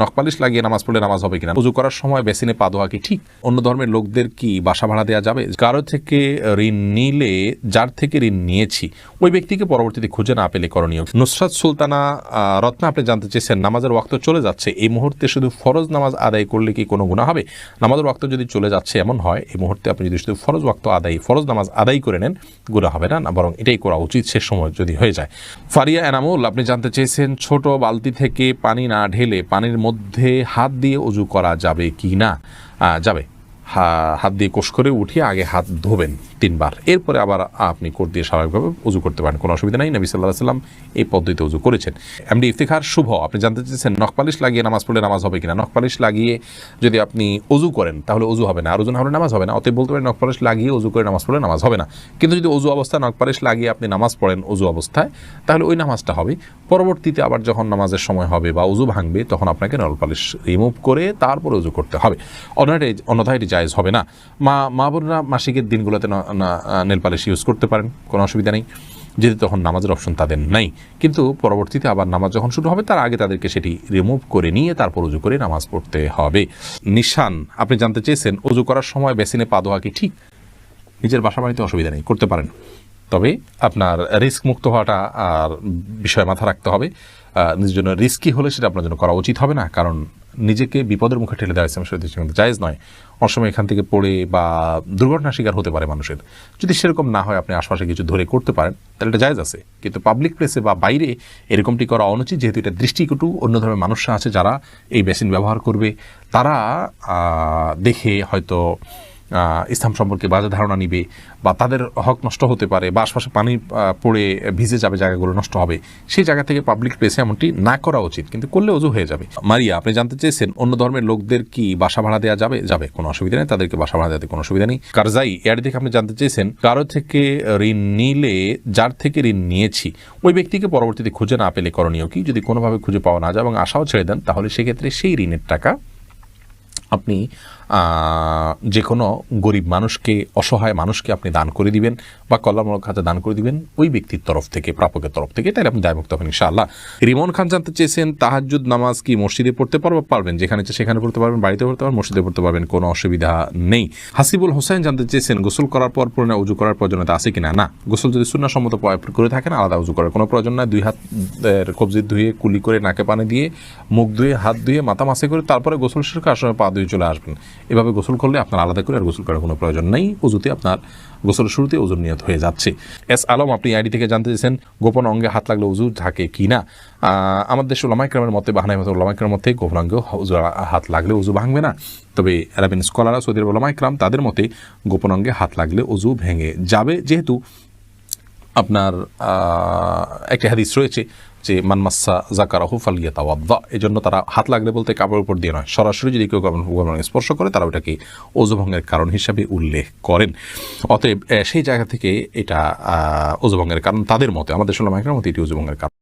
নখপালিশ লাগিয়ে নামাজ পড়লে নামাজ হবে কিনা? উজু করার সময় বেসিনে পা ধোয়া কি ঠিক? অন্য ধর্মের লোকদের কি বাসা ভাড়া দেওয়া যাবে? কারও থেকে ঋণ নিলে, যার থেকে ঋণ নিয়েছি, ওই ব্যক্তিকে পরবর্তীতে খুঁজে না পেলে করণীয় নুসরাত সুলতানা রত্না, আপনি জানতে চেয়েছেন, নামাজের ওয়াক্ত চলে যাচ্ছে। এই মুহূর্তে শুধু ফরজ নামাজ আদায় করলে কি কোনো গুণা হবে? নামাজের ওয়াক্ত যদি চলে যাচ্ছে, এমন হয়, এই মুহূর্তে আপনি যদি শুধু ফরজ ওয়াক্ত আদায়, ফরজ নামাজ আদায় করে নেন গুণা হবে না না, বরং এটাই করা উচিত সে সময় যদি হয়ে যায়। ফারিয়া এনামুল, আপনি জানতে চেয়েছেন, ছোট বালতি থেকে পানি না ঢেলে পানির মধ্যে হাত দিয়ে অজু করা যাবে কি না? যাবে। হাত দিয়ে কোষ করে উঠিয়ে আগে হাত ধোবেন তিনবার। এরপরে আবার আপনি কোট দিয়ে স্বাভাবিকভাবে উজু করতে পারেন, কোনো অসুবিধা নাই। নবী সাল্লাহ সাল্লাম এই পদ্ধতিতে উজু করেছেন। এমনি ইফতিখার, শুভ। আপনি জানতে চেয়েছেন নখপালিশ লাগিয়ে নামাজ পড়লে নামাজ হবে কিনা? নখপালিশ লাগিয়ে যদি আপনি উজু করেন, তাহলে উজু হবে না। আর ওজন হলে নামাজ হবে না। অতএব বলতে পারেন নখপালিশ লাগিয়ে উজু করে নামাজ পড়লে নামাজ হবে না। কিন্তু যদি উজু অবস্থায় নখপালিশ লাগিয়ে আপনি নামাজ পড়েন উজু অবস্থায়, তাহলে ওই নামাজটা হবে। পরবর্তীতে আবার যখন নামাজের সময় হবে বা উজু ভাঙবে, তখন আপনাকে নলপালিশ রিমুভ করে তারপরে উজু করতে হবে। অন্যটাই অন্যথায় এটি জায়েজ হবে না। মা মা বোনরা মাসিকের দিনগুলোতে নেল পালিশ ইউজ করতে পারেন, কোনো অসুবিধা নেই। যদি তখন নামাজের অপশন তাদের নাই। কিন্তু পরবর্তীতে আবার নামাজ যখন শুরু হবে, তার আগে তাদেরকে সেটি রিমুভ করে নিয়ে তারপর উজু করে নামাজ পড়তে হবে। নিশান, আপনি জানতে চেয়েছেন, উজু করার সময় বেসিনে পা ধোয়া কি ঠিক? নিজের বাসা বাড়িতে অসুবিধা নেই, করতে পারেন। তবে আপনার রিস্ক মুক্ত হওয়াটা আর বিষয় মাথা রাখতে হবে। নিজের জন্য রিস্কি হলে সেটা আপনার জন্য করা উচিত হবে না, কারণ নিজেকে বিপদের মুখে ঠেলে দেওয়া ইসলাম শরীয়তে কিন্তু জায়েজ নয়। অসময় এখান থেকে পড়ে বা দুর্ঘটনার শিকার হতে পারে মানুষের। যদি সেরকম না হয়, আপনি আশপাশে কিছু ধরে করতে পারেন, তাহলে এটা জায়জ আছে। কিন্তু পাবলিক প্লেসে বা বাইরে এরকমটি করা অনুচিত, যেহেতু এটা দৃষ্টিকটু অন্য ধরনের মানুষরা আছে যারা এই মেশিন ব্যবহার করবে। তারা দেখে হয়তো ইসলাম সম্পর্কে বাজে ধারণা নিবে বা তাদের হক নষ্ট হতে পারে বা আশপাশে পানি পড়ে ভিজে যাবে জায়গাগুলো নষ্ট হবে, সেই জায়গা থেকে পাবলিক প্লেসে এমনটি না করা উচিত। কিন্তু করলে অজু হয়ে যাবে। মারিয়া, আপনি জানতে চেয়েছেন অন্য ধর্মের লোকদের কি বাসা ভাড়া দেওয়া যাবে? যাবে, কোনো অসুবিধা নেই, তাদেরকে বাসা ভাড়া দেওয়াতে কোনো অসুবিধা নেই। কারজাই, এর থেকে আপনি জানতে চেয়েছেন, কারও থেকে ঋণ নিলে, যার থেকে ঋণ নিয়েছি, ওই ব্যক্তিকে পরবর্তীতে খুঁজে না পেলে করণীয় কি? যদি কোনোভাবে খুঁজে পাওয়া না যায় এবং আশাও ছেড়ে দেন, তাহলে সেক্ষেত্রে সেই ঋণের টাকা আপনি যে কোনো গরিব মানুষকে, অসহায় মানুষকে আপনি দান করে দিবেন বা কল্যাণমূলক খাতে দান করে দিবেন, ওই ব্যক্তির তরফ থেকে, প্রাপকের তরফ থেকে তাহলে আপনি দায়মুক্ত হবেন ইনশাআল্লাহ। রিমন খান জানতে চেয়েছেন, তাহাজ্জুদ নামাজ কি মসজিদে পড়তে পারব? পারবেন, যেখানে সেখানে পড়তে পারবেন, বাড়িতে পড়তে পারবেন, মসজিদে পড়তে পারবেন, কোনো অসুবিধা নেই। হাসিবুল হোসেন জানতে চেয়েছেন, গোসল করার পর পুরনো উজু করার প্রয়োজনীয়তা আছে কিনা? না, গোসল যদি শূন্য সম্মত করে থাকেন, আলাদা উজু করার কোনো প্রয়োজন নয় দুই হাত কবজি ধুয়ে, কুলি করে, নাকে পানি দিয়ে, মুখ ধুয়ে, হাত ধুয়ে, মাথা মাসে করে, তারপরে গোসল শেষ করে আসলে পা ধুয়ে চলে আসবেন। এভাবে গোসল করলে আপনার আলাদা করে আর গোসল করার কোনো প্রয়োজন নেই। উজুতে আপনার গোসলের শুরুতে ওজুর নিয়ত হয়ে যাচ্ছে। এস আলম, আপনি আইডি থেকে জানতে চেয়েছেন গোপন অঙ্গে হাত লাগলে উজু থাকে কি না? আমাদের দেশে ওলামাইক্রামের মতে বাহানাই মতো ওলামাইক্রামের মধ্যে গোপন অঙ্গে হাত লাগলে উজু ভাঙবে না। তবে অ্যারাবিন স্কলাররা, সৌদি আরব ওলামাইক্রাম তাদের মতে গোপন অঙ্গে হাত লাগলে উজু ভেঙে যাবে। যেহেতু আপনার একটি হাদিস রয়েছে যে মানমাসা জাকারাহু ফালিয়া এই জন্য তারা হাত লাগলে বলতে কাপড়ের উপর দিয়ে নয়। সরাসরি যদি কেউ কাপড় স্পর্শ করে, তারা ওটাকে অজুভঙ্গের কারণ হিসাবে উল্লেখ করেন। অতএব সেই জায়গা থেকে এটা অজুভঙ্গের কারণ তাদের মতে, আমাদের সোলাম মতে এটি অজুভঙ্গের কারণ।